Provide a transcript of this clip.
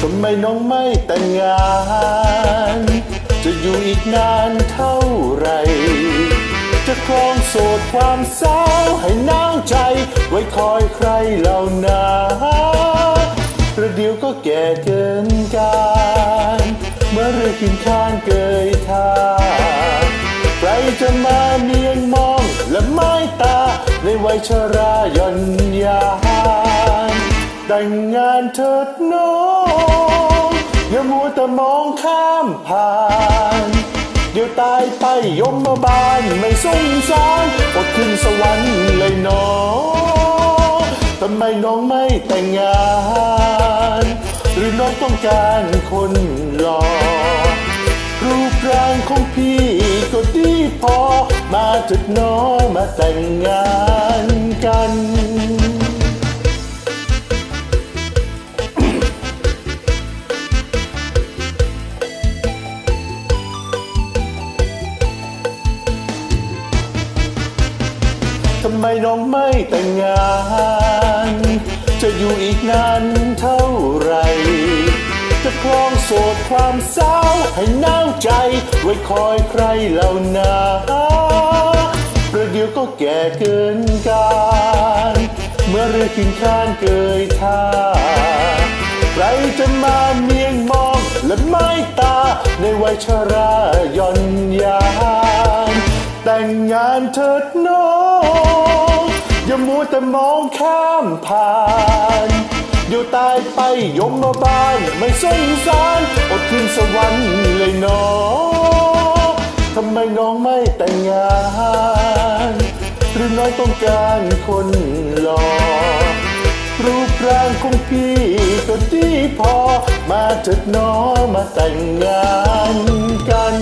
ทำไมน้องไม่แต่งงาน จะอยู่อีกนานเท่าไร จะครองโสดความสาให้หนาวใจ ไว้คอยใครเหล่านาประเดี๋ยวก็แก่เกินการ เมื่อเรือกินข้างเกยทางใครจะมาเนียนมองและไม้ตา ในวัยชราย่อนยานแต่งงานเถิดน้อง อย่ามัวแต่มองข้ามผ่าน เดี๋ยวตายไปยมมาบาลไม่สงสารอดขึ้นสวรรค์เลยน้องทำไมน้องไม่แต่งงาน หรือน้องต้องการคนหล่อรูปร่างของพี่ก็ดีพอ มาเถิดน้องมาแต่งงานกันำไมน้องไม่แต่งงาน จะอยู่อีกนานเท่าไร จะครองโสดความสาให้หนาใจ ไว้คอยใครเหล่านาประเดี๋ยวก็แก่เกินการ เมื่อเรือขินข้านเกยท่าใครจะมาเมียงมองและไม้ตาในวัยชราย่อนยาน แต่งงานเถิดน้อง อย่ามัวแต่มองข้ามผ่านเดี๋ยวตายไปยมมาบ้านไม่สงสารอดขึ้นสวรรค์เลยน้องทำไมน้องไม่แต่งงาน หรือน้อยต้องการคนหล่อรูปร่างของพี่ก็ดีพอ มาเถิดน้องมาแต่งงานกัน